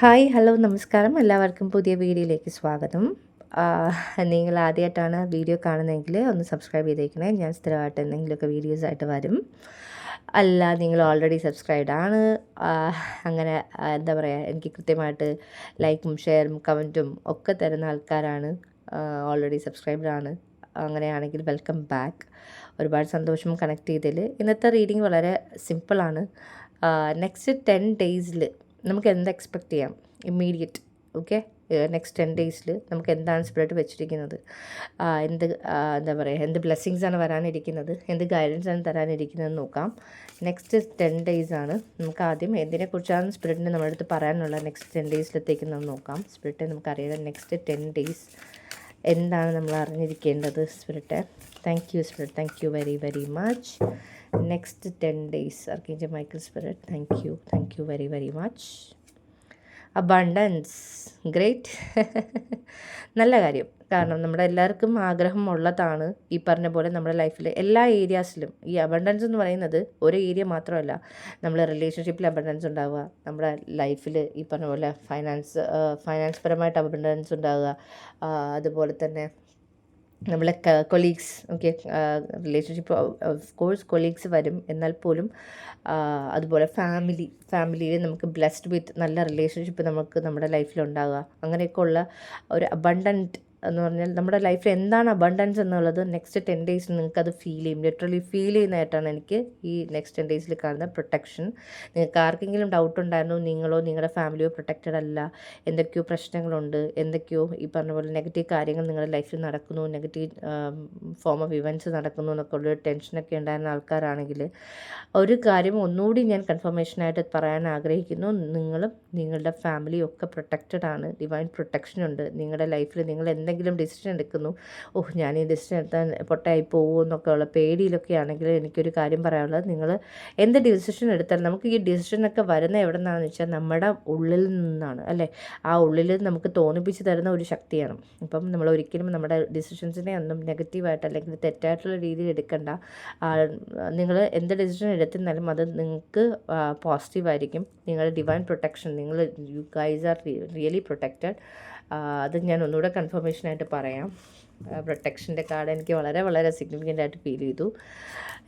Hi hello നമസ്കാരം. എല്ലാവർക്കും പുതിയ വീഡിയോയിലേക്ക് സ്വാഗതം. നിങ്ങൾ ആദ്യമായിട്ടാണ് വീഡിയോ കാണുന്നതെങ്കിൽ ഒന്ന് സബ്സ്ക്രൈബ് ചെയ്തേക്കണേ. ഞാൻ സ്ഥിരമായിട്ട് എന്തെങ്കിലുമൊക്കെ വീഡിയോസായിട്ട് വരും. അല്ല നിങ്ങൾ ഓൾറെഡി സബ്സ്ക്രൈബ്ഡ് ആണ്. അങ്ങനെ എന്താ പറയുക എനിക്ക് കൃത്യമായിട്ട് ലൈക്കും ഷെയറും കമന്റും ഒക്കെ തരുന്ന ആൾക്കാരാണ്. ഓൾറെഡി സബ്സ്ക്രൈബ്ഡ് ആണ്. അങ്ങനെയാണെങ്കിൽ വെൽക്കം ബാക്ക് ഒരുപാട് സന്തോഷം കണക്ട് ചെയ്തതിൽ. ഇന്നത്തെ റീഡിങ് വളരെ സിമ്പിളാണ് നെക്സ്റ്റ് ടെൻ ഡേയ്സിൽ നമുക്ക് എന്ത് എക്സ്പെക്റ്റ് ചെയ്യാം ഇമ്മീഡിയറ്റ് ഓക്കെ നെക്സ്റ്റ് ടെൻ ഡേയ്സിൽ നമുക്ക് എന്താണ് സ്പിരിറ്റ് വെച്ചിരിക്കുന്നത്? എന്ത് എന്താ പറയുക എന്ത് ബ്ലെസ്സിങ്സ് ആണ് വരാനിരിക്കുന്നത്? എന്ത് ഗൈഡൻസ് ആണ് തരാനിരിക്കുന്നത് നോക്കാം. നെക്സ്റ്റ് ടെൻ ഡേയ്സ് ആണ്. നമുക്ക് ആദ്യം എന്തിനെക്കുറിച്ചാണ് സ്പിരിറ്റിന് നമ്മുടെ അടുത്ത് പറയാനുള്ള നെക്സ്റ്റ് ടെൻ ഡേയ്സിലത്തേക്ക് നമുക്ക് നോക്കാം. സ്പിരിറ്റ് നമുക്കറിയാം. നെക്സ്റ്റ് ടെൻ ഡേയ്സ് എന്താണ് നമ്മൾ അറിഞ്ഞിരിക്കേണ്ടത് spirit thank you spirit thank you very very much next ten days archangel Michael spirit thank you thank you very very much abundance great നല്ല കാര്യം. കാരണം നമ്മുടെ എല്ലാവർക്കും ആഗ്രഹം ഉള്ളതാണ് ഈ പറഞ്ഞ പോലെ നമ്മുടെ ലൈഫിൽ എല്ലാ ഏരിയാസിലും ഈ അബണ്ടൻസ് എന്ന് പറയുന്നത് ഒരു ഏരിയ മാത്രമല്ല. നമ്മൾ റിലേഷൻഷിപ്പിൽ അബണ്ടൻസ് ഉണ്ടാവുക. നമ്മുടെ ലൈഫിൽ ഈ പറഞ്ഞ പോലെ ഫൈനാൻസ് ഫൈനാൻസ് പരമായിട്ട് അബണ്ടൻസ് ഉണ്ടാവുക. അതുപോലെ തന്നെ നമ്മളെ colleagues okay relationship of course colleagues വരും. എന്നാൽ പോലും അതുപോലെ ഫാമിലി ഫാമിലിയിൽ നമുക്ക് ബ്ലെസ്ഡ് വിത്ത് നല്ല റിലേഷൻഷിപ്പ് നമുക്ക് നമ്മുടെ ലൈഫിൽ ഉണ്ടാകുക അങ്ങനെയൊക്കെ ഉള്ള ഒരു അബണ്ടന്റ് എന്ന് പറഞ്ഞാൽ നമ്മുടെ ലൈഫിൽ എന്താണ് അബണ്ടൻസ് എന്നുള്ളത് നെക്സ്റ്റ് ടെൻ ഡേയ്സിൽ നിങ്ങൾക്ക് അത് ഫീൽ ചെയ്യും. ലിറ്ററലി ഫീൽ ചെയ്യുന്നതായിട്ടാണ് എനിക്ക് ഈ നെക്സ്റ്റ് ടെൻ ഡേയ്സിൽ കാണുന്ന പ്രൊട്ടക്ഷൻ നിങ്ങൾക്ക് ആർക്കെങ്കിലും ഡൗട്ട് ഉണ്ടായിരുന്നു നിങ്ങളോ നിങ്ങളുടെ ഫാമിലിയോ പ്രൊട്ടക്റ്റഡ് അല്ല എന്തൊക്കെയോ പ്രശ്നങ്ങളുണ്ട് എന്തൊക്കെയോ ഈ പറഞ്ഞ പോലെ നെഗറ്റീവ് കാര്യങ്ങൾ നിങ്ങളുടെ ലൈഫിൽ നടക്കുന്നു നെഗറ്റീവ് ഫോം ഓഫ് ഇവന്റ്സ് നടക്കുന്നു എന്നൊക്കെ ഉള്ളൊരു ടെൻഷനൊക്കെ ഉണ്ടായിരുന്ന ആൾക്കാരാണെങ്കിൽ ഒരു കാര്യം ഒന്നുകൂടി ഞാൻ കൺഫർമേഷനായിട്ട് പറയാൻ ആഗ്രഹിക്കുന്നു. നിങ്ങളും നിങ്ങളുടെ ഫാമിലിയും ഒക്കെ പ്രൊട്ടക്റ്റഡ് ആണ്. ഡിവൈൻ പ്രൊട്ടക്ഷൻ ഉണ്ട്. നിങ്ങളുടെ ലൈഫിൽ നിങ്ങൾ എന്തെങ്കിലും ഡിസിഷൻ എടുക്കുന്നു. ഓഹ് ഞാൻ ഈ ഡിസിഷൻ എടുത്താൽ പൊട്ടയായി പോകുമോ എന്നൊക്കെ ഉള്ള പേടിയിലൊക്കെ ആണെങ്കിൽ എനിക്കൊരു കാര്യം പറയാനുള്ളത് നിങ്ങൾ എന്ത് ഡിസിഷൻ എടുത്താലും നമുക്ക് ഈ ഡിസിഷനൊക്കെ വരുന്ന എവിടെ നിന്നാണെന്ന് വെച്ചാൽ നമ്മുടെ ഉള്ളിൽ നിന്നാണ് അല്ലേ? ആ ഉള്ളിൽ നമുക്ക് തോന്നിപ്പിച്ച് തരുന്ന ഒരു ശക്തിയാണ്. അപ്പം നമ്മൾ ഒരിക്കലും നമ്മുടെ ഡിസിഷൻസിനെ ഒന്നും നെഗറ്റീവായിട്ട് അല്ലെങ്കിൽ തെറ്റായിട്ടുള്ള രീതിയിൽ എടുക്കണ്ട. നിങ്ങൾ എന്ത് ഡിസിഷൻ എടുത്തിരുന്നാലും അത് നിങ്ങൾക്ക് പോസിറ്റീവായിരിക്കും നിങ്ങളുടെ ഡിവൈൻ പ്രൊട്ടക്ഷൻ നിങ്ങൾ you guys are really protected അത് ഞാൻ ഒന്നുകൂടെ കൺഫർമേഷനായിട്ട് പറയാം. പ്രൊട്ടക്ഷന്റെ കാർഡ് എനിക്ക് വളരെ വളരെ സിഗ്നിഫിക്കന്റ് ആയിട്ട് ഫീൽ ചെയ്തു.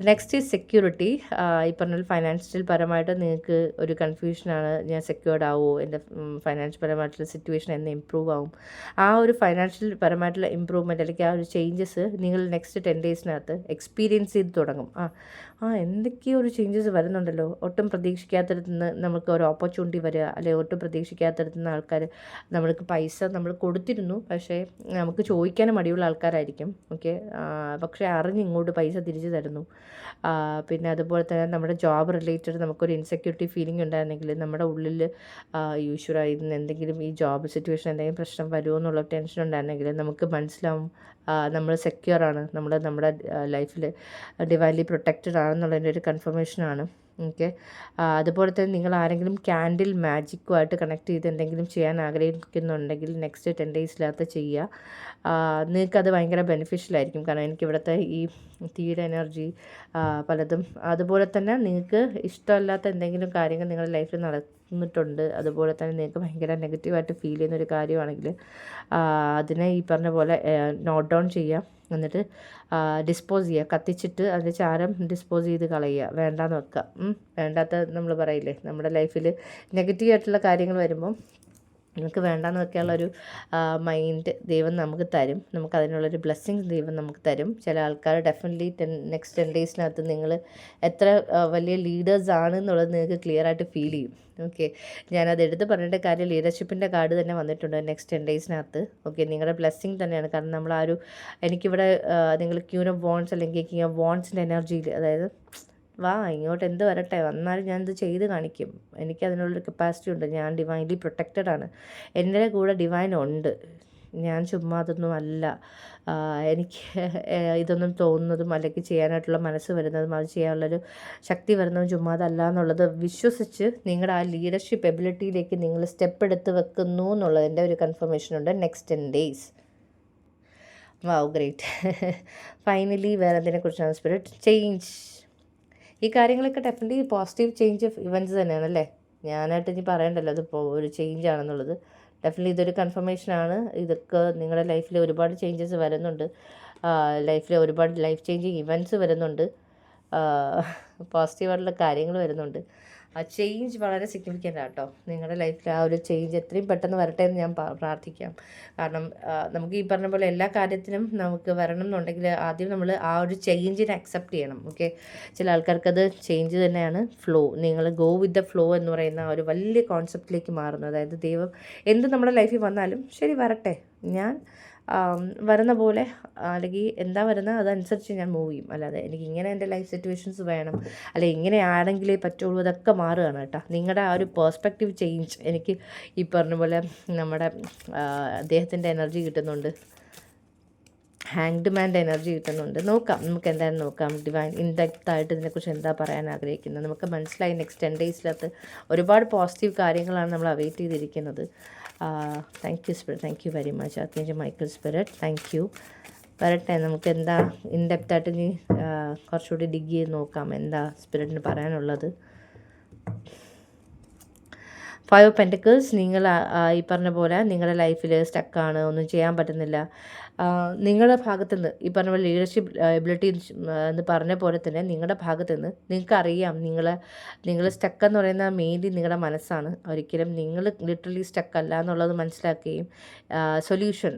നെക്സ്റ്റ് ഈസ് സെക്യൂരിറ്റി ഈ പറഞ്ഞ ഫൈനാൻഷ്യൽ പരമായിട്ട് നിങ്ങൾക്ക് ഒരു കൺഫ്യൂഷനാണ് ഞാൻ സെക്യൂർഡ് ആവുമോ എന്റെ ഫൈനാൻഷ്യൽ പരമായിട്ടുള്ള സിറ്റുവേഷൻ എന്ന് ഇമ്പ്രൂവ് ആവും? ആ ഒരു ഫൈനാൻഷ്യൽ പരമായിട്ടുള്ള ഇമ്പ്രൂവ്മെന്റ് അല്ലെങ്കിൽ ആ ഒരു ചേഞ്ചസ് നിങ്ങൾ നെക്സ്റ്റ് ടെൻ ഡേയ്സിനകത്ത് എക്സ്പീരിയൻസ് ചെയ്ത് തുടങ്ങും. ആ ആ എന്തൊക്കെയോ ഒരു ചേഞ്ചസ് വരുന്നുണ്ടല്ലോ. ഒട്ടും പ്രതീക്ഷിക്കാത്തടത്ത് നിന്ന് നമുക്ക് ഒരു ഓപ്പർച്യൂണിറ്റി വരിക അല്ലെങ്കിൽ ഒട്ടും പ്രതീക്ഷിക്കാത്തടത്ത് നിന്ന് ആൾക്കാർ നമ്മൾക്ക് പൈസ നമ്മൾ കൊടുത്തിരുന്നു. പക്ഷേ നമുക്ക് ചോദിക്കാനും മടിയുള്ള ആൾക്കാരായിരിക്കും. ഓക്കെ പക്ഷേ അറിഞ്ഞ് ഇങ്ങോട്ട് പൈസ തിരിച്ചു തരുന്നു. പിന്നെ അതുപോലെ തന്നെ നമ്മുടെ ജോബ് റിലേറ്റഡ് നമുക്കൊരു ഇൻസെക്യൂരിറ്റി ഫീലിംഗ് ഉണ്ടായിരുന്നെങ്കിൽ നമ്മുടെ ഉള്ളിൽ യൂഷ്വലായി എന്തെങ്കിലും ഈ ജോബ് സിറ്റുവേഷൻ എന്തെങ്കിലും പ്രശ്നം വരുമോ എന്നുള്ള ടെൻഷൻ ഉണ്ടായിരുന്നെങ്കിൽ നമുക്ക് മനസ്സിലാവും. നമ്മൾ സെക്യൂർ ആണ്. നമ്മൾ നമ്മുടെ ലൈഫിൽ ഡിവൈൻലി പ്രൊട്ടക്റ്റഡ് ആണെന്നുള്ളതിന്റെ ഒരു കൺഫർമേഷനാണ് ഓക്കെ. അതുപോലെ തന്നെ നിങ്ങൾ ആരെങ്കിലും ക്യാൻഡിൽ മാജിക്കുമായിട്ട് കണക്ട് ചെയ്ത് എന്തെങ്കിലും ചെയ്യാൻ ആഗ്രഹിക്കുന്നുണ്ടെങ്കിൽ നെക്സ്റ്റ് ടെൻ ഡേയ്സിലകത്ത് ചെയ്യുക. നിങ്ങൾക്കത് ഭയങ്കര ബെനിഫിഷ്യൽ ആയിരിക്കും. കാരണം എനിക്ക് ഇവിടുത്തെ ഈ തീയുടെ എനർജി പലതും അതുപോലെ തന്നെ നിങ്ങൾക്ക് ഇഷ്ടമല്ലാത്ത എന്തെങ്കിലും കാര്യങ്ങൾ നിങ്ങളുടെ ലൈഫിൽ നടന്നിട്ടുണ്ട്. അതുപോലെ തന്നെ നിങ്ങൾക്ക് ഭയങ്കര നെഗറ്റീവായിട്ട് ഫീൽ ചെയ്യുന്ന ഒരു കാര്യമാണെങ്കിൽ അതിനെ ഈ പറഞ്ഞ പോലെ നോട്ട് ഡൗൺ ചെയ്യാം എന്നിട്ട് ഡിസ്പോസ് ചെയ്യുക. കത്തിച്ചിട്ട് അതിന്റെ ചാരം ഡിസ്പോസ് ചെയ്ത് കളയുക. വേണ്ടാന്ന് വെക്കുക. വേണ്ടാത്ത നമ്മൾ പറയില്ലേ നമ്മുടെ ലൈഫിൽ നെഗറ്റീവ് ആയിട്ടുള്ള കാര്യങ്ങൾ വരുമ്പം നമുക്ക് വേണ്ടാന്ന് വെക്കാനുള്ള ഒരു മൈൻഡ് ദൈവം നമുക്ക് തരും. നമുക്ക് അതിനുള്ളൊരു ബ്ലെസ്സിങ് ദൈവം നമുക്ക് തരും. ചില ആൾക്കാർ ഡെഫിനറ്റ്ലി ടെൻ നെക്സ്റ്റ് ടെൻ ഡേയ്സിനകത്ത് നിങ്ങൾ എത്ര വലിയ ലീഡേഴ്സ് ആണ് എന്നുള്ളത് നിങ്ങൾക്ക് ക്ലിയർ ആയിട്ട് ഫീൽ ചെയ്യും. ഓക്കെ ഞാനത് എടുത്ത് പറഞ്ഞിട്ട് കാര്യം ലീഡർഷിപ്പിന്റെ കാർഡ് തന്നെ വന്നിട്ടുണ്ട് നെക്സ്റ്റ് ടെൻ ഡേയ്സിനകത്ത് ഓക്കെ നിങ്ങളുടെ ബ്ലെസ്സിങ് തന്നെയാണ്. കാരണം നമ്മൾ ആ ഒരു എനിക്കിവിടെ നിങ്ങൾ ക്യൂൻ ഓഫ് വോൺസ് അല്ലെങ്കിൽ ക്യൂ ഓഫ് വോൺസിന്റെ എനർജിയിൽ അതായത് വാ ഇങ്ങോട്ട് എന്ത് വരട്ടെ? വന്നാലും ഇത് ചെയ്ത് കാണിക്കും. എനിക്ക് അതിനുള്ളൊരു കപ്പാസിറ്റി ഉണ്ട്. ഞാൻ ഡിവൈൻലി പ്രൊട്ടക്റ്റഡ് ആണ്. എന്റെ കൂടെ ഡിവൈൻ ഉണ്ട്. ഞാൻ ചുമ്മാ അതൊന്നും അല്ല എനിക്ക് ഇതൊന്നും തോന്നുന്നതും അല്ലെങ്കിൽ ചെയ്യാനായിട്ടുള്ള മനസ്സ് വരുന്നതും അത് ചെയ്യാനുള്ളൊരു ശക്തി വരുന്നതും ചുമ്മാ അതല്ല എന്നുള്ളത് വിശ്വസിച്ച് നിങ്ങളുടെ ആ ലീഡർഷിപ്പ് എബിലിറ്റിയിലേക്ക് നിങ്ങൾ സ്റ്റെപ്പ് എടുത്ത് വെക്കുന്നു എന്നുള്ളതിന്റെ ഒരു കൺഫർമേഷൻ ഉണ്ട്. Next ten days wow great finally വേറെ എന്തിനെക്കുറിച്ചാണ് സ്പിരിറ്റ് ചേഞ്ച് ഈ കാര്യങ്ങളൊക്കെ definitely positive change of events തന്നെയാണ് അല്ലേ? ഞാനായിട്ട് ഇനി പറയണ്ടല്ലോ അതിപ്പോൾ ഒരു ചേഞ്ച് ആണെന്നുള്ളത്. ഡെഫിനറ്റ്ലി ഇതൊരു കൺഫർമേഷനാണ് ഇതൊക്കെ നിങ്ങളുടെ ലൈഫിൽ ഒരുപാട് ചേഞ്ചസ് വരുന്നുണ്ട്. ലൈഫിൽ ഒരുപാട് ലൈഫ് ചേഞ്ചിങ് ഇവന്റ്സ് വരുന്നുണ്ട്. പോസിറ്റീവായിട്ടുള്ള കാര്യങ്ങൾ വരുന്നുണ്ട്. ആ ചേഞ്ച് വളരെ സിഗ്നിഫിക്കന്റ് ആട്ടോ നിങ്ങളുടെ ലൈഫിൽ ആ ഒരു ചേഞ്ച് എത്രയും പെട്ടെന്ന് വരട്ടെ എന്ന് ഞാൻ പ്രാർത്ഥിക്കാം. കാരണം നമുക്ക് ഈ പറഞ്ഞ പോലെ എല്ലാ കാര്യത്തിനും നമുക്ക് വരണം എന്നുണ്ടെങ്കിൽ ആദ്യം നമ്മൾ ആ ഒരു ചേഞ്ചിനെ അക്സെപ്റ്റ് ചെയ്യണം ഓക്കെ ചില ആൾക്കാർക്ക് അത് ചേഞ്ച് തന്നെയാണ് ഫ്ലോ നിങ്ങൾ ഗോ വിത്ത് ദ ഫ്ലോ എന്ന് പറയുന്ന ഒരു വലിയ കോൺസെപ്റ്റിലേക്ക് മാറുന്നു അതായത് ദൈവം എന്ത് നമ്മുടെ ലൈഫിൽ വന്നാലും ശരി വരട്ടെ. ഞാൻ വരുന്ന പോലെ അല്ലെങ്കിൽ എന്താ വരുന്നത് അതനുസരിച്ച് ഞാൻ മൂവ് ചെയ്യും. അല്ലാതെ എനിക്ക് ഇങ്ങനെ എന്റെ ലൈഫ് സിറ്റുവേഷൻസ് വേണം. അല്ലെ ഇങ്ങനെ ആണെങ്കിലേ പറ്റുള്ളൂ അതൊക്കെ മാറുകയാണ് കേട്ടോ. നിങ്ങളുടെ ആ ഒരു പേഴ്സ്പെക്റ്റീവ് ചേഞ്ച് എനിക്ക് ഈ പറഞ്ഞ പോലെ നമ്മുടെ അദ്ദേഹത്തിന്റെ എനർജി കിട്ടുന്നുണ്ട്. ഹാങ്ഡ് മാന്റെ എനർജി കിട്ടുന്നുണ്ട്. നോക്കാം നമുക്ക് എന്തായാലും നോക്കാം. ഡിവൈൻ ഇൻഡെക്റ്റ് ആയിട്ട് ഇതിനെക്കുറിച്ച് എന്താ പറയാൻ ആഗ്രഹിക്കുന്നത്? നമുക്ക് മനസ്സിലായി നെക്സ്റ്റ് ടെൻ ഡേയ്സിലകത്ത് ഒരുപാട് പോസിറ്റീവ് കാര്യങ്ങളാണ് നമ്മൾ അവൈറ്റ് ചെയ്തിരിക്കുന്നത്. Thank you spirit thank you very much അത്യാവശ്യം മൈക്കിൾ സ്പിരിറ്റ് താങ്ക് യു വരട്ടെ നമുക്ക് എന്താ ഇൻഡെപ്റ്റായിട്ട് ഇനി കുറച്ചുകൂടി ഡിഗ് ചെയ്ത് നോക്കാം. എന്താ സ്പിരിറ്റിന് പറയാനുള്ളത്? ഫൈവ് പെന്റക്കിൾസ് നിങ്ങൾ ഈ പറഞ്ഞ പോലെ നിങ്ങളുടെ ലൈഫിൽ സ്റ്റക്കാണ് ഒന്നും ചെയ്യാൻ പറ്റുന്നില്ല. നിങ്ങളുടെ ഭാഗത്തു നിന്ന് ഈ പറഞ്ഞ പോലെ ലീഡർഷിപ്പ് എബിലിറ്റി എന്ന് പറഞ്ഞ പോലെ തന്നെ നിങ്ങളുടെ ഭാഗത്തു നിന്ന് നിങ്ങൾക്കറിയാം നിങ്ങൾ നിങ്ങൾ സ്റ്റക്ക് എന്ന് പറയുന്ന മെയിൻലി നിങ്ങളുടെ മനസ്സാണ്. ഒരിക്കലും നിങ്ങൾ ലിറ്ററലി സ്റ്റക്ക് അല്ല എന്നുള്ളത് മനസ്സിലാക്കുകയും സൊല്യൂഷൻ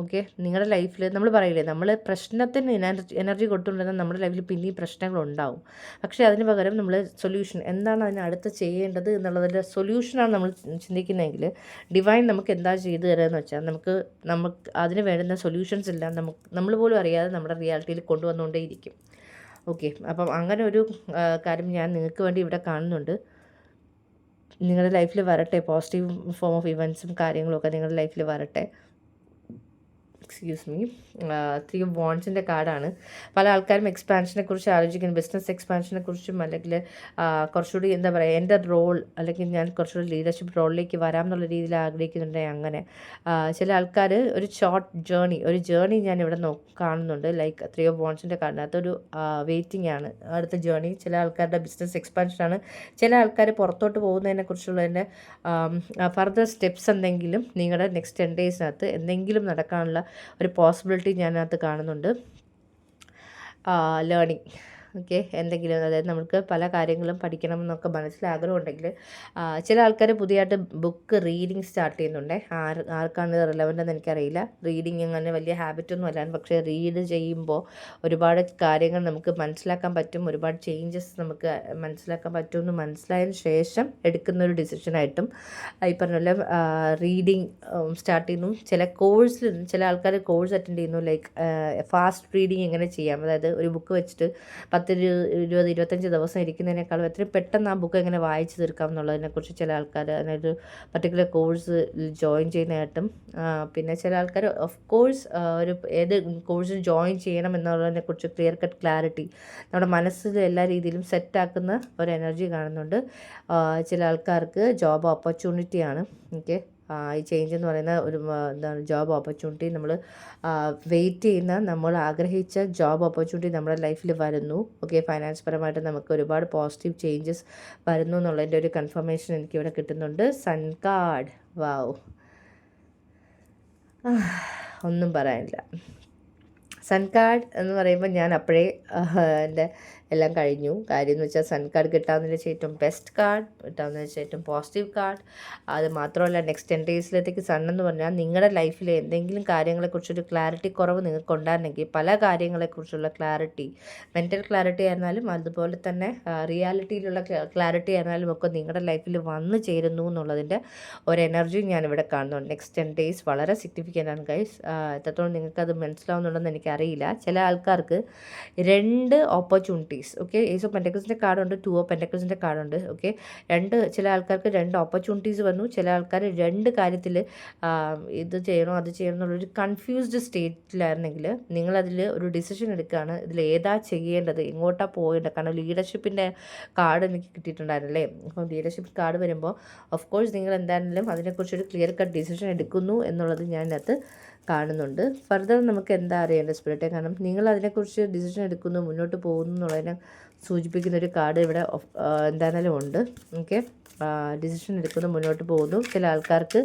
ഓക്കെ? നിങ്ങളുടെ ലൈഫിൽ നമ്മൾ പറയില്ലേ നമ്മൾ പ്രശ്നത്തിന് എനർജി എനർജി കൊടുത്തുകൊണ്ടിരുന്ന നമ്മുടെ ലൈഫിൽ പിന്നെയും പ്രശ്നങ്ങളുണ്ടാവും. പക്ഷേ അതിന് പകരം നമ്മൾ സൊല്യൂഷൻ എന്താണ് അതിന് അടുത്ത് ചെയ്യേണ്ടത് എന്നുള്ളതിന്റെ സൊല്യൂഷനാണ് നമ്മൾ ചിന്തിക്കുന്നതെങ്കിൽ ഡിവൈൻ നമുക്ക് എന്താ ചെയ്തു തരാമെന്ന് വെച്ചാൽ നമുക്ക് നമുക്ക് അതിന് വേണ്ടുന്ന സൊല്യൂഷൻസ് എല്ലാം നമുക്ക് നമ്മൾ പോലും അറിയാതെ നമ്മുടെ റിയാലിറ്റിയിൽ കൊണ്ടുവന്നുകൊണ്ടേയിരിക്കും. ഓക്കെ? അപ്പം അങ്ങനെ ഒരു കാര്യം ഞാൻ നിങ്ങൾക്ക് വേണ്ടി ഇവിടെ കാണുന്നുണ്ട്. നിങ്ങളുടെ ലൈഫിൽ വരട്ടെ പോസിറ്റീവ് ഫോം ഓഫ് ഇവൻസും കാര്യങ്ങളും ഒക്കെ നിങ്ങളുടെ ലൈഫിൽ വരട്ടെ. എക്സ്ക്യൂസ് മീ ത്രീ ഓഫ് വോൺസിന്റെ കാർഡാണ്. പല ആൾക്കാരും എക്സ്പാൻഷനെ കുറിച്ച് ആലോചിക്കുന്നു. ബിസിനസ് എക്സ്പാൻഷനെ കുറിച്ചും അല്ലെങ്കിൽ കുറച്ചുകൂടി എന്താ പറയുക എന്റെ റോൾ അല്ലെങ്കിൽ ഞാൻ കുറച്ചുകൂടി ലീഡർഷിപ്പ് റോളിലേക്ക് വരാം എന്നുള്ള രീതിയിൽ ആഗ്രഹിക്കുന്നുണ്ടെങ്കിൽ അങ്ങനെ. ചില ആൾക്കാർ ഒരു ഷോർട്ട് ജേണി ഒരു ജേണി ഞാൻ ഇവിടെ നോ കാണുന്നുണ്ട്. ലൈക്ക് ത്രീ ഓഫ് വോൺസിന്റെ കാർഡിനകത്ത് ഒരു വെയിറ്റിംഗ് ആണ്. അടുത്ത ജേണി ചില ആൾക്കാരുടെ ബിസിനസ് എക്സ്പാൻഷനാണ് ചില ആൾക്കാർ പുറത്തോട്ട് പോകുന്നതിനെ കുറിച്ചുള്ളതിന്റെ ഫർദർ സ്റ്റെപ്സ് എന്തെങ്കിലും നിങ്ങളുടെ നെക്സ്റ്റ് ടെൻ ഡേയ്സിനകത്ത് എന്തെങ്കിലും നടക്കാനുള്ള ഒരു പോസിബിലിറ്റി ഞാനകത്ത് കാണുന്നുണ്ട്. ലേണിംഗ് ഓക്കെ എന്തെങ്കിലും അതായത് നമുക്ക് പല കാര്യങ്ങളും പഠിക്കണം എന്നൊക്കെ മനസ്സിൽ ആഗ്രഹമുണ്ടെങ്കിൽ ചില ആൾക്കാർ പുതിയതായിട്ട് ബുക്ക് റീഡിങ് സ്റ്റാർട്ട് ചെയ്യുന്നുണ്ടേ. ആർ ആർക്കാണ് റിലവന്റ് എന്ന് എനിക്കറിയില്ല. റീഡിങ് അങ്ങനെ വലിയ ഹാബിറ്റൊന്നും അല്ല പക്ഷേ റീഡ് ചെയ്യുമ്പോൾ ഒരുപാട് കാര്യങ്ങൾ നമുക്ക് മനസ്സിലാക്കാൻ പറ്റും. ഒരുപാട് ചേഞ്ചസ് നമുക്ക് മനസ്സിലാക്കാൻ പറ്റുമെന്ന് മനസ്സിലായതിന് ശേഷം എടുക്കുന്ന ഒരു ഡിസിഷനായിട്ടും ഈ പറഞ്ഞ പോലെ റീഡിങ് സ്റ്റാർട്ട് ചെയ്യുന്നു. ചില കോഴ്സിൽ ചില ആൾക്കാർ കോഴ്സ് അറ്റൻഡ് ചെയ്യുന്നു. ലൈക്ക് ഫാസ്റ്റ് റീഡിങ് എങ്ങനെ ചെയ്യാം. അതായത് ഒരു ബുക്ക് വെച്ചിട്ട് പത്ത് ഇരുപത് ഇരുപത്തഞ്ച് ദിവസം ഇരിക്കുന്നതിനേക്കാളും എത്രയും പെട്ടെന്ന് ആ ബുക്ക് എങ്ങനെ വായിച്ചു തീർക്കാം എന്നുള്ളതിനെക്കുറിച്ച് ചില ആൾക്കാർ അതിനൊരു പർട്ടിക്കുലർ കോഴ്സ് ജോയിൻ ചെയ്യുന്നതായിട്ടും പിന്നെ ചില ആൾക്കാർ ഓഫ് കോഴ്സ് ഒരു ഏത് കോഴ്സ് ജോയിൻ ചെയ്യണം എന്നുള്ളതിനെക്കുറിച്ച് ക്ലിയർ കട്ട് ക്ലാരിറ്റി നമ്മുടെ മനസ്സിൽ എല്ലാ രീതിയിലും സെറ്റാക്കുന്ന ഒരു എനർജി കാണുന്നുണ്ട്. ചില ആൾക്കാർക്ക് ജോബ് ഓപ്പർച്യൂണിറ്റിയാണ് ഓക്കെ ഈ ചേഞ്ച് എന്ന് പറയുന്ന ഒരു എന്താണ് ജോബ് ഓപ്പർച്യൂണിറ്റി നമ്മൾ വെയിറ്റ് ചെയ്യുന്ന നമ്മൾ ആഗ്രഹിച്ച ജോബ് ഓപ്പർച്യൂണിറ്റി നമ്മുടെ ലൈഫിൽ വരുന്നു. ഓക്കെ ഫൈനാൻസ് പരമായിട്ട് നമുക്ക് ഒരുപാട് പോസിറ്റീവ് ചേഞ്ചസ് വരുന്നു എന്നുള്ളതിന്റെ ഒരു കൺഫർമേഷൻ എനിക്കിവിടെ കിട്ടുന്നുണ്ട്. സൺ കാർഡ് വാവ് ഒന്നും പറയാനില്ല. സൺ കാർഡ് എന്ന് പറയുമ്പോൾ ഞാൻ അപ്പോഴേ എന്റെ എല്ലാം കഴിഞ്ഞു. കാര്യം എന്ന് വെച്ചാൽ സൺ കാർഡ് കിട്ടാമെന്ന് വെച്ചാൽ ഏറ്റവും ബെസ്റ്റ് കാർഡ് കിട്ടാമെന്ന് വെച്ചാൽ ഏറ്റവും പോസിറ്റീവ് കാർഡ്. അത് മാത്രമല്ല നെക്സ്റ്റ് ടെൻ ഡേയ്സിലത്തേക്ക് സൺ എന്ന് പറഞ്ഞാൽ നിങ്ങളുടെ ലൈഫിൽ എന്തെങ്കിലും കാര്യങ്ങളെക്കുറിച്ചൊരു ക്ലാരിറ്റി കുറവ് നിങ്ങൾക്ക് ഉണ്ടായിരുന്നെങ്കിൽ പല കാര്യങ്ങളെക്കുറിച്ചുള്ള ക്ലാരിറ്റി മെന്റൽ ക്ലാരിറ്റി ആയിരുന്നാലും അതുപോലെ തന്നെ റിയാലിറ്റിയിലുള്ള ക്ലാരിറ്റി ആയിരുന്നാലും ഒക്കെ നിങ്ങളുടെ ലൈഫിൽ വന്നു ചേരുന്നു എന്നുള്ളതിന്റെ ഒരു എനർജി ഞാനിവിടെ കാണുന്നുണ്ട് നെക്സ്റ്റ് ടെൻ ഡേയ്സ് വളരെ സിഗ്നിഫിക്കന്റ് ആണ് ഗൈസ് എത്രത്തോളം നിങ്ങൾക്കത് മനസ്സിലാവുന്നുണ്ടെന്ന് എനിക്കറിയില്ല. ചില ആൾക്കാർക്ക് രണ്ട് opportunities opportunities okay ace of പെന്റക്കിൾസിന്റെ കാർഡുണ്ട് ടു ഓഫ് പെന്റക്കിൾസിന്റെ കാർഡുണ്ട് ഓക്കെ രണ്ട് ചില ആൾക്കാർക്ക് രണ്ട് ഓപ്പർച്യൂണിറ്റീസ് വന്നു ചില ആൾക്കാർ രണ്ട് കാര്യത്തിൽ ഇത് ചെയ്യണോ അത് ചെയ്യണോ എന്നുള്ളൊരു കൺഫ്യൂസ്ഡ് സ്റ്റേറ്റിലായിരുന്നെങ്കിൽ നിങ്ങളതിൽ ഒരു ഡിസിഷൻ എടുക്കുകയാണ് ഇതിൽ ഏതാ ചെയ്യേണ്ടത് എങ്ങോട്ടാ പോകേണ്ടത്? കാരണം ലീഡർഷിപ്പിന്റെ കാർഡ് എനിക്ക് കിട്ടിയിട്ടുണ്ടായിരുന്നല്ലേ? അപ്പം ലീഡർഷിപ്പ് കാർഡ് വരുമ്പോൾ ഓഫ് കോഴ്സ് നിങ്ങൾ എന്തായാലും അതിനെക്കുറിച്ചൊരു ക്ലിയർ കട്ട് ഡിസിഷൻ എടുക്കുന്നു എന്നുള്ളത് ഞാൻ അതിനകത്ത് കാണുന്നുണ്ട്. ഫർദർ നമുക്ക് എന്താ അറിയേണ്ടത് സ്പിരിറ്റെ കാരണം നിങ്ങൾ അതിനെക്കുറിച്ച് ഡിസിഷൻ എടുക്കുന്നു മുന്നോട്ട് പോകുന്നു എന്നുള്ളതിനെ സൂചിപ്പിക്കുന്ന ഒരു കാർഡ് ഇവിടെ എന്തായാലും ഉണ്ട്. ഓക്കെ ഡിസിഷൻ എടുക്കുന്നു മുന്നോട്ട് പോകുന്നു. ചില ആൾക്കാർക്ക്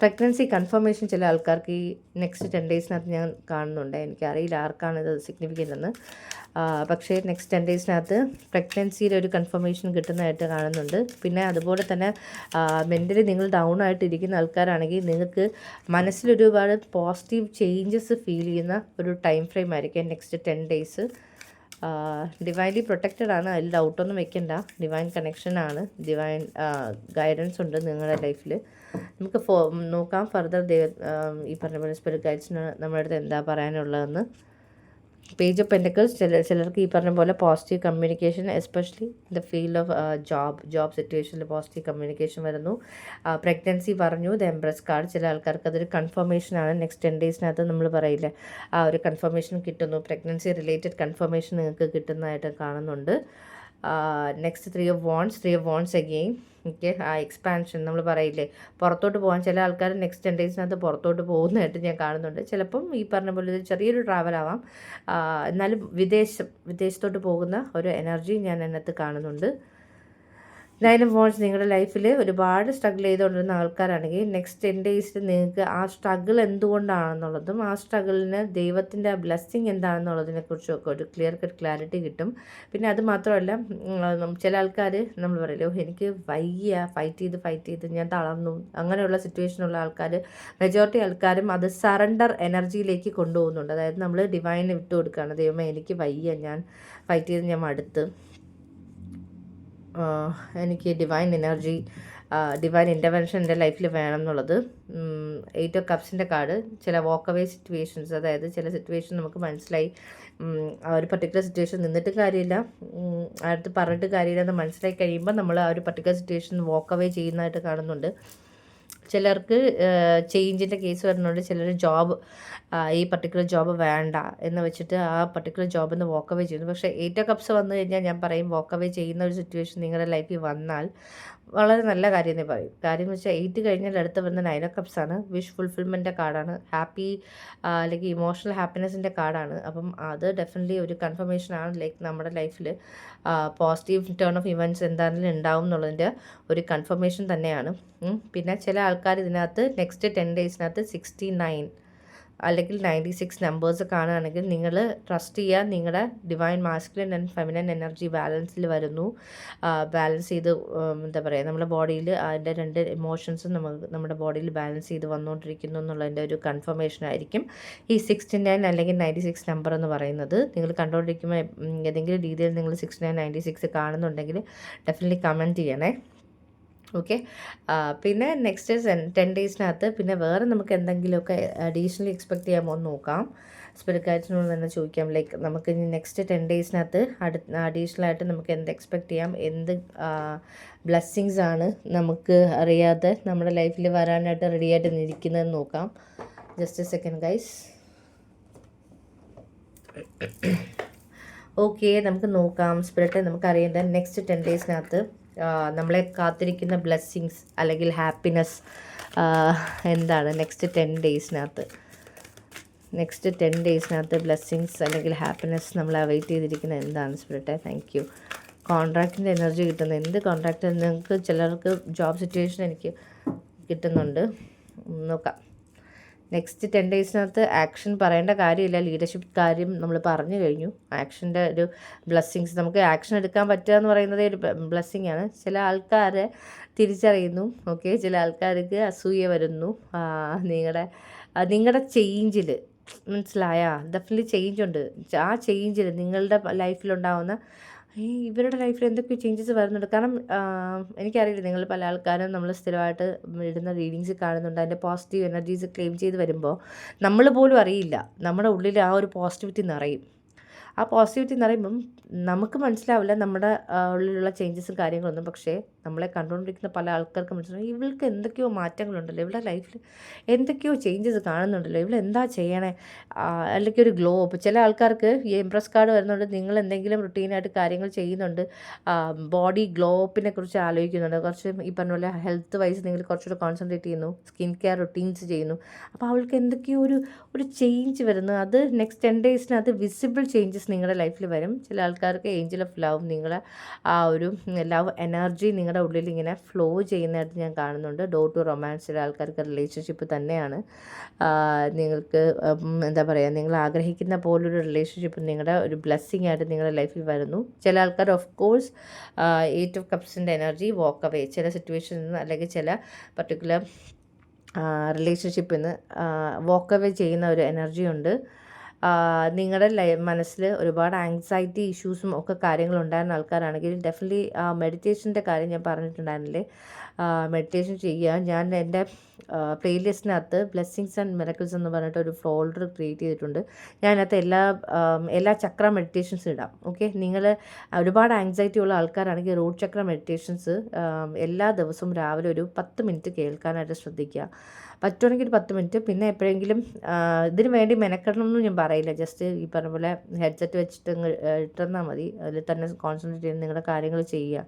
പ്രഗ്നൻസി കൺഫർമേഷൻ ചില ആൾക്കാർക്ക് ഈ നെക്സ്റ്റ് ടെൻ ഡേയ്സിനകത്ത് ഞാൻ കാണുന്നുണ്ട്. എനിക്കറിയില്ല ആർക്കാണ് ഇത് സിഗ്നിഫിക്കന്റ് എന്ന്. പക്ഷേ നെക്സ്റ്റ് ടെൻ ഡേയ്സിനകത്ത് പ്രഗ്നൻസിയിൽ ഒരു കൺഫർമേഷൻ കിട്ടുന്നതായിട്ട് കാണുന്നുണ്ട്. പിന്നെ അതുപോലെ തന്നെ മെന്റലി നിങ്ങൾ ഡൗൺ ആയിട്ടിരിക്കുന്ന ആൾക്കാരാണെങ്കിൽ നിങ്ങൾക്ക് മനസ്സിൽ ഒരുപാട് പോസിറ്റീവ് ചേഞ്ചസ് ഫീൽ ചെയ്യുന്ന ഒരു ടൈം ഫ്രെയിം ആയിരിക്കും next ten days divinely protected ആണ്. അതിൽ ഡൗട്ടൊന്നും വെക്കണ്ട. ഡിവൈൻ ആണ്. ഡിവൈൻ ഗൈഡൻസ് ഉണ്ട് നിങ്ങളുടെ ലൈഫിൽ നമുക്ക് ഫോ നോക്കാം ഫർദർ ഈ പറഞ്ഞ പോലെ സ്പിരിറ്റ് ഗൈഡ്സിന് നമ്മുടെ അടുത്ത് എന്താ പറയാനുള്ളതെന്ന്. പേജ് ഓഫ് പെന്റക്കിൾസ് ചില ചിലർക്ക് ഈ പറഞ്ഞ പോലെ positive communication especially the field of job job സിറ്റുവേഷനിൽ പോസിറ്റീവ് കമ്മ്യൂണിക്കേഷൻ വരുന്നു. പ്രഗ്നൻസി പറഞ്ഞു ദ എംബ്രസ് കാർഡ് ചില ആൾക്കാർക്ക് അതൊരു കൺഫർമേഷനാണ് നെക്സ്റ്റ് ടെൻ ഡേയ്സിനകത്ത് നമ്മൾ പറയില്ല ആ ഒരു കൺഫർമേഷൻ കിട്ടുന്നു. പ്രഗ്നൻസി റിലേറ്റഡ് കൺഫർമേഷൻ നിങ്ങൾക്ക് കിട്ടുന്നതായിട്ട് കാണുന്നുണ്ട്. Next three of wands three of wands again okay ആ എക്സ്പാൻഷൻ നമ്മൾ പറയില്ലേ? പുറത്തോട്ട് പോകാൻ ചില ആൾക്കാർ നെക്സ്റ്റ് ടെൻ ഡേയ്സിനകത്ത് പുറത്തോട്ട് പോകുന്നതായിട്ട് ഞാൻ കാണുന്നുണ്ട്. ചിലപ്പം ഈ പറഞ്ഞ പോലെ ഒരു ചെറിയൊരു ട്രാവൽ ആവാം. എന്നാലും വിദേശം വിദേശത്തോട്ട് പോകുന്ന ഒരു എനർജി ഞാൻ അതിനകത്ത് കാണുന്നുണ്ട്. നയൻ ഫോൺസ് നിങ്ങളുടെ ലൈഫിൽ ഒരുപാട് സ്ട്രഗിൾ ചെയ്തുകൊണ്ടിരുന്ന ആൾക്കാരാണെങ്കിൽ നെക്സ്റ്റ് ടെൻ ഡേയ്സിൽ നിങ്ങൾക്ക് ആ സ്ട്രഗിൾ എന്തുകൊണ്ടാണെന്നുള്ളതും ആ സ്ട്രഗിളിന് ദൈവത്തിന്റെ ബ്ലെസ്സിങ് എന്താണെന്നുള്ളതിനെ കുറിച്ചൊക്കെ ഒരു ക്ലിയർ കട്ട് ക്ലാരിറ്റി കിട്ടും. പിന്നെ അത് മാത്രമല്ല ചില ആൾക്കാർ നമ്മൾ പറയല്ലോ എനിക്ക് വയ്യ ഫൈറ്റ് ചെയ്ത് ഫൈറ്റ് ചെയ്ത് ഞാൻ തളർന്നു. അങ്ങനെയുള്ള സിറ്റുവേഷനുള്ള ആൾക്കാർ മെജോറിറ്റി ആൾക്കാരും അത് സറണ്ടർ എനർജിയിലേക്ക് കൊണ്ടുപോകുന്നുണ്ട്. അതായത് നമ്മൾ ഡിവൈനെ വിട്ടു കൊടുക്കുകയാണ് ദൈവമേ എനിക്ക് വയ്യ ഞാൻ ഫൈറ്റ് ചെയ്ത് ഞാൻ മടുത്ത്. എനിക്ക് ഡിവൈൻ എനർജി ഡിവൈൻ ഇന്റർവെൻഷൻ എന്റെ ലൈഫിൽ വേണം എന്നുള്ളത് എയ്റ്റ് ഓഫ് കപ്സിന്റെ കാർഡ് ചില വാക്ക് അവേ സിറ്റുവേഷൻസ് അതായത് ചില സിറ്റുവേഷൻ നമുക്ക് മനസ്സിലായി. ആ ഒരു പർട്ടിക്കുലർ സിറ്റുവേഷൻ നിന്നിട്ട് കാര്യമില്ല. അടുത്ത് പറഞ്ഞിട്ട് കാര്യമില്ല എന്ന് മനസ്സിലായി കഴിയുമ്പോൾ നമ്മൾ ആ ഒരു പർട്ടിക്കുലർ സിറ്റുവേഷൻ വാക്ക് അവേ ചെയ്യുന്നതായിട്ട് കാണുന്നുണ്ട്. ചിലർക്ക് ചേഞ്ചിന്റെ കേസ് വരുന്നുണ്ട് ചിലർ ജോബ് ഈ പർട്ടിക്കുലർ ജോബ് വേണ്ട എന്ന് വെച്ചിട്ട് ആ പർട്ടിക്കുലർ ജോബിൽ നിന്ന് വോക്ക് അവേ ചെയ്യുന്നു. പക്ഷേ ഏറ്റവും കപ്സ് വന്നു കഴിഞ്ഞാൽ ഞാൻ പറയും വോക്ക് അവേ ചെയ്യുന്ന ഒരു സിറ്റുവേഷൻ നിങ്ങളുടെ ലൈഫിൽ വന്നാൽ വളരെ നല്ല കാര്യം എന്നേ പറയും. കാര്യം എന്ന് വെച്ചാൽ എയ്റ്റ് കഴിഞ്ഞാൽ അടുത്ത് വരുന്ന നയൻ ഓഫ് കപ്സ് ആണ്. വിഷ് ഫുൾഫിൽമെന്റെ കാർഡാണ്. ഹാപ്പി അല്ലെങ്കിൽ ഇമോഷണൽ ഹാപ്പിനെസ്സിന്റെ കാർഡാണ്. അപ്പം അത് ഡെഫിനറ്റ്ലി ഒരു കൺഫർമേഷൻ ആണ്. ലൈക്ക് നമ്മുടെ ലൈഫിൽ പോസിറ്റീവ് ടേൺ ഓഫ് ഇവന്റ്സ് എന്താണെങ്കിലും ഉണ്ടാവും എന്നുള്ളതിന്റെ ഒരു കൺഫർമേഷൻ തന്നെയാണ്. പിന്നെ ചില ആൾക്കാർ ഇതിനകത്ത് നെക്സ്റ്റ് ടെൻ ഡേയ്സിനകത്ത് സിക്സ്റ്റി നയൻ അല്ലെങ്കിൽ നയന്റി സിക്സ് നമ്പേഴ്സ് കാണുകയാണെങ്കിൽ നിങ്ങൾ ട്രസ്റ്റ് ചെയ്യുക നിങ്ങളുടെ divine masculine and feminine energy ബാലൻസിൽ വരുന്നു. ബാലൻസ് ചെയ്ത് എന്താ പറയുക നമ്മുടെ ബോഡിയിൽ അതിന്റെ രണ്ട് ഇമോഷൻസും നമുക്ക് നമ്മുടെ ബോഡിയിൽ ബാലൻസ് ചെയ്ത് വന്നുകൊണ്ടിരിക്കുന്നു എന്നുള്ളതിന്റെ ഒരു കൺഫർമേഷൻ ആയിരിക്കും. ഈ സിക്സ്റ്റി നയൻ അല്ലെങ്കിൽ നയന്റി സിക്സ് നമ്പർ എന്ന് പറയുന്നത് നിങ്ങൾ കണ്ടുകൊണ്ടിരിക്കുമ്പോൾ ഏതെങ്കിലും രീതിയിൽ നിങ്ങൾ സിക്സ്റ്റി നയൻ നയന്റി സിക്സ് കാണുന്നുണ്ടെങ്കിൽ ഡെഫിനറ്റ്ലി കമന്റ് ചെയ്യണേ. ഓക്കെ പിന്നെ നെക്സ്റ്റ് ടെൻ ഡേയ്സിനകത്ത് പിന്നെ വേറെ നമുക്ക് എന്തെങ്കിലുമൊക്കെ അഡീഷണലി എക്സ്പെക്ട് ചെയ്യാമോ എന്ന് നോക്കാം. സ്പിരിറ്റ് ഗൈഡ്സിനോട് തന്നെ ചോദിക്കാം. ലൈക്ക് നമുക്ക് ഇനി നെക്സ്റ്റ് ടെൻ ഡേയ്സിനകത്ത് അടു അഡീഷണൽ ആയിട്ട് നമുക്ക് എന്ത് എക്സ്പെക്ട് ചെയ്യാം? എന്ത് ബ്ലെസ്സിങ്സ് ആണ് നമുക്ക് അറിയാതെ നമ്മുടെ ലൈഫിൽ വരാനായിട്ട് റെഡി ആയിട്ട് നിൽക്കുന്നതെന്ന് നോക്കാം. ജസ്റ്റ് സെക്കൻഡ് ഗൈസ് ഓക്കെ നമുക്ക് നോക്കാം. സ്പിരിറ്റ് നമുക്ക് അറിയേണ്ട നെക്സ്റ്റ് ടെൻ ഡേയ്സിനകത്ത് നമ്മളെ കാത്തിരിക്കുന്ന ബ്ലെസ്സിങ്സ് അല്ലെങ്കിൽ ഹാപ്പിനെസ് എന്താണ് നെക്സ്റ്റ് ടെൻ ഡേയ്സിനകത്ത് നെക്സ്റ്റ് ടെൻ ഡേയ്സിനകത്ത് ബ്ലെസ്സിങ്സ് അല്ലെങ്കിൽ ഹാപ്പിനെസ് നമ്മൾ അവൈറ്റ് ചെയ്തിരിക്കുന്ന എന്താണ് സ്പിരിറ്റ് താങ്ക് യു കോൺട്രാക്റ്റിന്റെ എനർജി കിട്ടുന്ന. എന്ത് കോൺട്രാക്റ്റ് നിങ്ങൾക്ക് ചിലർക്ക് ജോബ് സിറ്റുവേഷൻ എനിക്ക് കിട്ടുന്നുണ്ട്. നോക്കാം. നെക്സ്റ്റ് ടെൻ ഡേയ്സിനകത്ത് ആക്ഷൻ പറയേണ്ട കാര്യമില്ല. ലീഡർഷിപ്പ് കാര്യം നമ്മൾ പറഞ്ഞു കഴിഞ്ഞു. ആക്ഷന്റെ ഒരു ബ്ലെസ്സിങ്സ് നമുക്ക് ആക്ഷൻ എടുക്കാൻ പറ്റുക എന്ന് പറയുന്നത് ഒരു ബ്ലെസ്സിങ് ആണ്. ചില ആൾക്കാരെ തിരിച്ചറിയുന്നു. ഓക്കെ ചില ആൾക്കാർക്ക് അസൂയ വരുന്നു. നിങ്ങളുടെ നിങ്ങളുടെ ചേഞ്ചിൽ മനസ്സിലായ? ഡെഫിനറ്റ്ലി ചേഞ്ച് ഉണ്ട്. ആ ചേഞ്ചിൽ നിങ്ങളുടെ ലൈഫിലുണ്ടാവുന്ന ഇവരുടെ ലൈഫിൽ എന്തൊക്കെ ചേഞ്ചസ് വരുന്നുണ്ട്? കാരണം എനിക്കറിയില്ല. നിങ്ങൾ പല ആൾക്കാരും നമ്മൾ സ്ഥിരമായിട്ട് ഇടുന്ന റീഡിങ്സ് കാണുന്നുണ്ട്. അതിന്റെ പോസിറ്റീവ് എനർജീസ് ക്ലെയിം ചെയ്ത് വരുമ്പോൾ നമ്മൾ പോലും അറിയില്ല. നമ്മുടെ ഉള്ളിൽ ആ ഒരു പോസിറ്റിവിറ്റി നിറയും. ആ പോസിറ്റിവിറ്റി എന്ന് പറയുമ്പം നമുക്ക് മനസ്സിലാവില്ല നമ്മുടെ ഉള്ളിലുള്ള ചേഞ്ചസും കാര്യങ്ങളൊന്നും. പക്ഷേ നമ്മളെ കണ്ടുകൊണ്ടിരിക്കുന്ന പല ആൾക്കാർക്ക് മനസ്സിലാവും. ഇവൾക്ക് എന്തൊക്കെയോ മാറ്റങ്ങളുണ്ടല്ലോ. ഇവളുടെ ലൈഫിൽ എന്തൊക്കെയോ ചേഞ്ചസ് കാണുന്നുണ്ടല്ലോ. ഇവൾ എന്താ ചെയ്യണേ? അല്ലെങ്കിൽ ഒരു ഗ്ലോ അപ്പോൾ ചില ആൾക്കാർക്ക് ഈ എംപ്രസ് കാർഡ് വരുന്നുണ്ട്. നിങ്ങൾ എന്തെങ്കിലും റുട്ടീനായിട്ട് കാര്യങ്ങൾ ചെയ്യുന്നുണ്ട്. ബോഡി ഗ്ലോ അപ്പിനെ കുറിച്ച് ആലോചിക്കുന്നുണ്ട്. കുറച്ച് ഈ പറഞ്ഞ പോലെ ഹെൽത്ത് വൈസ് നിങ്ങൾ കുറച്ചുകൂടെ കോൺസെൻട്രേറ്റ് ചെയ്യുന്നു. സ്കിൻ കെയർ റുട്ടീൻസ് ചെയ്യുന്നു. അപ്പോൾ അവൾക്ക് എന്തൊക്കെയോ ഒരു ഒരു ചേഞ്ച് വരുന്നു. അത് നെക്സ്റ്റ് ടെൻ ഡേയ്സിനകത്ത് വിസിബിൾ ചേഞ്ചസ് നിങ്ങളുടെ ലൈഫിൽ വരും. ചില ആൾക്കാർക്ക് ഏഞ്ചൽ ഓഫ് ലവ് നിങ്ങളെ ആ ഒരു ലവ് എനർജി നിങ്ങളുടെ ഉള്ളിൽ ഇങ്ങനെ ഫ്ലോ ചെയ്യുന്നതായിട്ട് ഞാൻ കാണുന്നുണ്ട്. ഡോർ ടു റൊമാൻസ് ചില ആൾക്കാർക്ക് റിലേഷൻഷിപ്പ് തന്നെയാണ്. നിങ്ങൾക്ക് എന്താ പറയുക നിങ്ങൾ ആഗ്രഹിക്കുന്ന പോലൊരു റിലേഷൻഷിപ്പ് നിങ്ങളുടെ ഒരു ബ്ലെസ്സിങ് ആയിട്ട് നിങ്ങളുടെ ലൈഫിൽ വരുന്നു. ചില ആൾക്കാർ ഓഫ് കോഴ്സ് എയ്റ്റ് ഓഫ് കപ്സിന്റെ എനർജി വാക്ക് അവേ ചില സിറ്റുവേഷനിൽ നിന്ന് അല്ലെങ്കിൽ ചില പർട്ടിക്കുലർ റിലേഷൻഷിപ്പിൽ നിന്ന് വാക്ക് അവേ ചെയ്യുന്ന ഒരു എനർജി ഉണ്ട്. നിങ്ങളുടെ മനസ്സിൽ ഒരുപാട് ആങ്സൈറ്റി ഇഷ്യൂസും ഒക്കെ കാര്യങ്ങളുണ്ടായിരുന്ന ആൾക്കാരാണെങ്കിൽ ഡെഫിനറ്റ്ലി മെഡിറ്റേഷന്റെ കാര്യം ഞാൻ പറഞ്ഞിട്ടുണ്ടായിരുന്നില്ലേ? മെഡിറ്റേഷൻ ചെയ്യുക. ഞാൻ എന്റെ പ്ലേലിസ്റ്റിനകത്ത് ബ്ലെസ്സിങ്സ് ആൻഡ് മിറക്കിൾസ് എന്ന് പറഞ്ഞിട്ട് ഒരു ഫോൾഡർ ക്രിയേറ്റ് ചെയ്തിട്ടുണ്ട്. ഞാനകത്ത് എല്ലാ എല്ലാ ചക്ര മെഡിറ്റേഷൻസ് ഇടാം. ഓക്കെ നിങ്ങൾ ഒരുപാട് ആങ്സൈറ്റി ഉള്ള ആൾക്കാരാണെങ്കിൽ റൂട്ട് ചക്ര മെഡിറ്റേഷൻസ് എല്ലാ ദിവസവും രാവിലെ ഒരു പത്ത് മിനിറ്റ് കേൾക്കാനായിട്ട് ശ്രദ്ധിക്കുക. പറ്റുവാണെങ്കിൽ ഒരു പത്ത് മിനിറ്റ്. പിന്നെ എപ്പോഴെങ്കിലും ഇതിന് വേണ്ടി മെനക്കെടണമെന്നും ഞാൻ പറയില്ല. ജസ്റ്റ് ഈ പറഞ്ഞ പോലെ ഹെഡ്സെറ്റ് വെച്ചിട്ട് ഇട്ടെന്നാൽ മതി. അതിൽ തന്നെ കോൺസെൻട്രേറ്റ് ചെയ്ത് നിങ്ങളുടെ കാര്യങ്ങൾ ചെയ്യുക.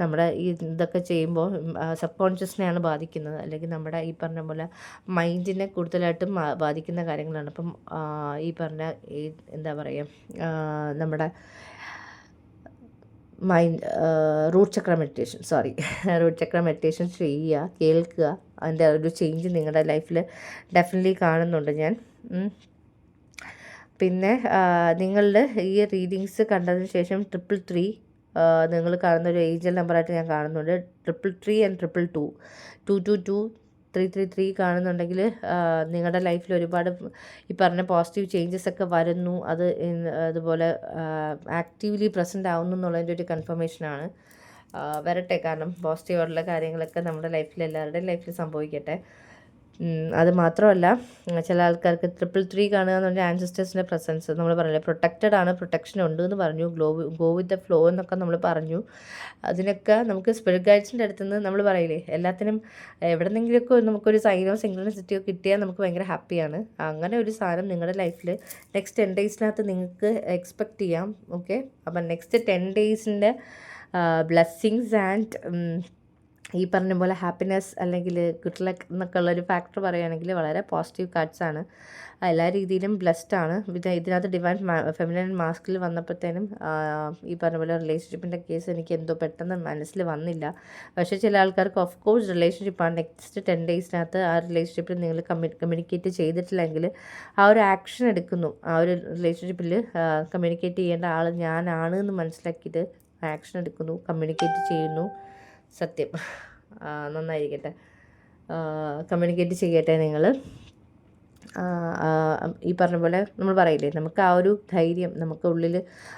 നമ്മുടെ ഈ ഇതൊക്കെ ചെയ്യുമ്പോൾ സബ് കോൺഷ്യസിനെയാണ് ബാധിക്കുന്നത്. അല്ലെങ്കിൽ നമ്മുടെ ഈ പറഞ്ഞ പോലെ മൈൻഡിനെ കൂടുതലായിട്ടും ബാധിക്കുന്ന കാര്യങ്ങളാണ്. അപ്പം ഈ പറഞ്ഞ ഈ എന്താ പറയുക നമ്മുടെ mind root chakra meditation sorry root chakra meditation ചെയ്യുക കേൾക്കുക അതിന്റെ ഒരു ചേഞ്ച് നിങ്ങളുടെ ലൈഫിൽ ഡെഫിനറ്റ്ലി കാണുന്നുണ്ട് ഞാൻ. പിന്നെ നിങ്ങളുടെ ഈ റീഡിങ്സ് കണ്ടതിന് ശേഷം ട്രിപ്പിൾ ത്രീ നിങ്ങൾ കാണുന്ന ഒരു ഏഞ്ചൽ നമ്പറായിട്ട് ഞാൻ കാണുന്നുണ്ട്. Triple three and triple two two two two three three three കാണുന്നുണ്ടെങ്കിൽ നിങ്ങളുടെ ലൈഫിൽ ഒരുപാട് ഈ പറഞ്ഞ പോസിറ്റീവ് ചേഞ്ചസ് ഒക്കെ വരുന്നു. അത് അതുപോലെ ആക്റ്റീവ്ലി പ്രസന്റ് ആവുന്നു എന്നുള്ളതിന്റെ ഒരു കൺഫർമേഷനാണ് വരട്ടെ. കാരണം പോസിറ്റീവായിട്ടുള്ള കാര്യങ്ങളൊക്കെ നമ്മുടെ ലൈഫിൽ എല്ലാവരുടെയും ലൈഫിൽ സംഭവിക്കട്ടെ. അത് മാത്രമല്ല ചില ആൾക്കാർക്ക് ട്രിപ്പിൾ ത്രീ കാണുക എന്ന് പറഞ്ഞാൽ ആൻസിസ്റ്റേഴ്സിന്റെ പ്രസൻസ് നമ്മൾ പറഞ്ഞില്ലേ പ്രൊട്ടക്റ്റഡ് ആണ് പ്രൊട്ടക്ഷൻ ഉണ്ട് എന്ന് പറഞ്ഞു. Glow go with the flow എന്നൊക്കെ നമ്മൾ പറഞ്ഞു. അതിനൊക്കെ നമുക്ക് സ്പിരിറ്റ് ഗൈഡ്സിന്റെ അടുത്ത് നിന്ന് നമ്മൾ പറയില്ലേ എല്ലാത്തിനും എവിടെന്നെങ്കിലുമൊക്കെ നമുക്കൊരു സൈനോ സിംഗ്ലസിറ്റിയോ കിട്ടിയാൽ നമുക്ക് ഭയങ്കര ഹാപ്പിയാണ് അങ്ങനെ ഒരു സാധനം നിങ്ങളുടെ ലൈഫിൽ നെക്സ്റ്റ് ടെൻ ഡേയ്സിനകത്ത് നിങ്ങൾക്ക് എക്സ്പെക്റ്റ് ചെയ്യാം. ഓക്കെ അപ്പം നെക്സ്റ്റ് ടെൻ ഡേയ്സിന്റെ ബ്ലെസ്സിങ്സ് ആൻഡ് ഈ പറഞ്ഞ പോലെ ഹാപ്പിനെസ് അല്ലെങ്കിൽ ഗുഡ് ലക്ക് എന്നൊക്കെ ഉള്ളൊരു ഫാക്ടർ പറയുകയാണെങ്കിൽ വളരെ പോസിറ്റീവ് കാർഡ്സ് ആണ്. എല്ലാ രീതിയിലും ബ്ലെസ്ഡ് ആണ്. പിന്നെ ഇതിനകത്ത് ഡിവൈൻ ഫെമിനൻ മാസ്കിൽ വന്നപ്പോഴത്തേനും ഈ പറഞ്ഞ പോലെ റിലേഷൻഷിപ്പിന്റെ കേസ് എനിക്ക് എന്തോ പെട്ടെന്ന് മനസ്സിൽ വന്നില്ല. പക്ഷേ ചില ആൾക്കാർക്ക് ഓഫ് കോഴ്സ് റിലേഷൻഷിപ്പാണ് നെക്സ്റ്റ് ടെൻ ഡേയ്സിനകത്ത് ആ റിലേഷൻഷിപ്പിൽ നിങ്ങൾ കമ്മ്യൂ കമ്മ്യൂണിക്കേറ്റ് ചെയ്തിട്ടില്ലെങ്കിൽ ആ ഒരു ആക്ഷൻ എടുക്കുന്നു. ആ ഒരു റിലേഷൻഷിപ്പിൽ കമ്മ്യൂണിക്കേറ്റ് ചെയ്യേണ്ട ആൾ ഞാനാണ് എന്ന് മനസ്സിലാക്കിയിട്ട് ആക്ഷൻ എടുക്കുന്നു കമ്മ്യൂണിക്കേറ്റ് ചെയ്യുന്നു. സത്യം. നന്നായിരിക്കട്ടെ. കമ്മ്യൂണിക്കേറ്റ് ചെയ്യട്ടെ നിങ്ങൾ ഈ പറഞ്ഞ പോലെ നമ്മൾ പറയില്ലേ നമുക്ക് ആ ഒരു ധൈര്യം നമുക്ക് ഉള്ളിൽ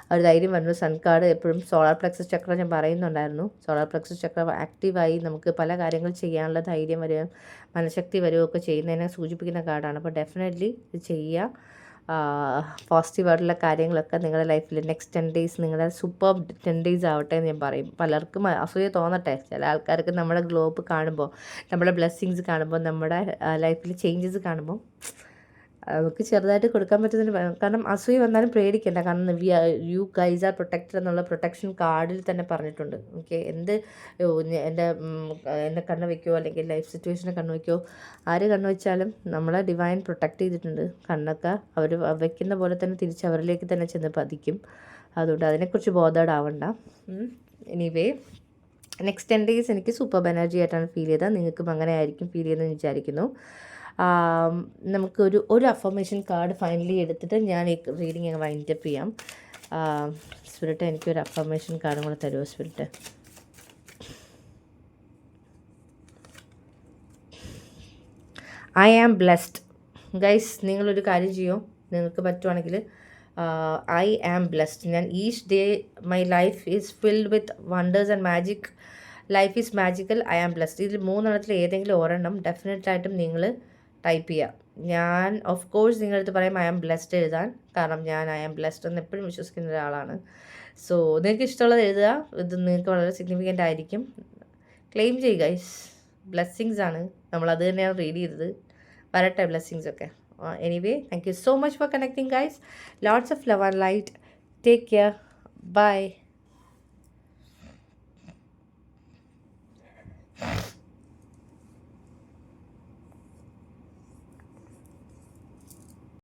ആ ഒരു ധൈര്യം വരുമ്പോൾ സൺകാർഡ് എപ്പോഴും സോളാർ പ്ലക്സസ് ചക്ര ഞാൻ പറയുന്നുണ്ടായിരുന്നു. സോളാർ പ്ലക്സസ് ചക്ര ആക്റ്റീവായി നമുക്ക് പല കാര്യങ്ങൾ ചെയ്യാനുള്ള ധൈര്യം വരികയും മനഃശക്തി വരികയൊക്കെ ചെയ്യുന്നതിനെ സൂചിപ്പിക്കുന്ന കാർഡാണ് അപ്പോൾ ഡെഫിനറ്റ്ലി ഇത് ചെയ്യുക പോസിറ്റീവായിട്ടുള്ള കാര്യങ്ങളൊക്കെ നിങ്ങളുടെ ലൈഫിൽ നെക്സ്റ്റ് ടെൻ ഡേയ്സ് നിങ്ങളുടെ സൂപ്പർ ടെൻ ഡേയ്സ് ആവട്ടെ എന്ന് ഞാൻ പറയും. പലർക്കും അസൂയ തോന്നട്ടെ. ചില ആൾക്കാർക്ക് നമ്മുടെ ഗ്ലോബ് കാണുമ്പോൾ നമ്മുടെ ബ്ലെസ്സിങ്സ് കാണുമ്പോൾ നമ്മുടെ ലൈഫിൽ ചേഞ്ചസ് കാണുമ്പോൾ നമുക്ക് ചെറുതായിട്ട് കൊടുക്കാൻ പറ്റുന്നില്ല കാരണം അസൂയ വന്നാലും പേടിക്കണ്ട. കാരണം we you guys are protected എന്നുള്ള പ്രൊട്ടക്ഷൻ കാർഡിൽ തന്നെ പറഞ്ഞിട്ടുണ്ട്. ഓക്കെ എന്ത് എന്റെ എന്നെ കണ്ണ് വയ്ക്കുമോ അല്ലെങ്കിൽ ലൈഫ് സിറ്റുവേഷനെ കണ്ണ് വയ്ക്കുമോ ആര് കണ്ണ് വെച്ചാലും നമ്മളെ ഡിവൈൻ പ്രൊട്ടക്റ്റ് ചെയ്തിട്ടുണ്ട്. കണ്ണൊക്കെ അവർ വയ്ക്കുന്ന പോലെ തന്നെ തിരിച്ച് അവരിലേക്ക് തന്നെ ചെന്ന് പതിക്കും. അതുകൊണ്ട് അതിനെക്കുറിച്ച് ബോധേഡാവണ്ട എനിവേ നെക്സ്റ്റ് ടെൻ ഡേയ്സ് എനിക്ക് സൂപ്പർ എനർജി ആയിട്ടാണ് ഫീൽ ചെയ്തത്. നിങ്ങൾക്കും അങ്ങനെ ആയിരിക്കും ഫീൽ ചെയ്യുന്നതെന്ന് വിചാരിക്കുന്നു. നമുക്കൊരു ഒരു അഫർമേഷൻ കാർഡ് ഫൈനലി എടുത്തിട്ട് ഞാൻ ഈ റീഡിങ് അങ്ങ് വൈൻഡപ്പ് ചെയ്യാം. സ്പിരിറ്റ് എനിക്കൊരു അഫർമേഷൻ കാർഡും കൂടെ തരുമോ spirit? I am blessed guys നിങ്ങളൊരു കാര്യം ചെയ്യോ? നിങ്ങൾക്ക് പറ്റുവാണെങ്കിൽ ഐ ആം ബ്ലെസ്ഡ് ഞാൻ each day my life is filled with wonders and magic life is magical I am blessed ഇതിൽ മൂന്നെണ്ണത്തിൽ ഏതെങ്കിലും ഒരെണ്ണം ഡെഫിനറ്റായിട്ടും നിങ്ങൾ ടൈപ്പ് ചെയ്യുക ഞാൻ ഓഫ് കോഴ്സ് നിങ്ങളടുത്ത് പറയാം ഐ ആം ബ്ലെസ്ഡ് എഴുതാൻ. കാരണം ഞാൻ ഐ ആം ബ്ലെസ്ഡ് എന്ന് എപ്പോഴും വിശ്വസിക്കുന്ന ഒരാളാണ്. സോ നിങ്ങൾക്ക് ഇഷ്ടമുള്ളത് എഴുതുക. ഇത് നിങ്ങൾക്ക് വളരെ സിഗ്നിഫിക്കന്റ് ആയിരിക്കും. ക്ലെയിം ചെയ്യുക ഗൈസ് ബ്ലെസ്സിങ്സ് ആണ്. നമ്മൾ അത് തന്നെയാണ് റീഡ് ചെയ്തത്. വരട്ടെ ബ്ലെസ്സിങ്സ് ഒക്കെ. Anyway thank you so much for connecting guys lots of love and light take care bye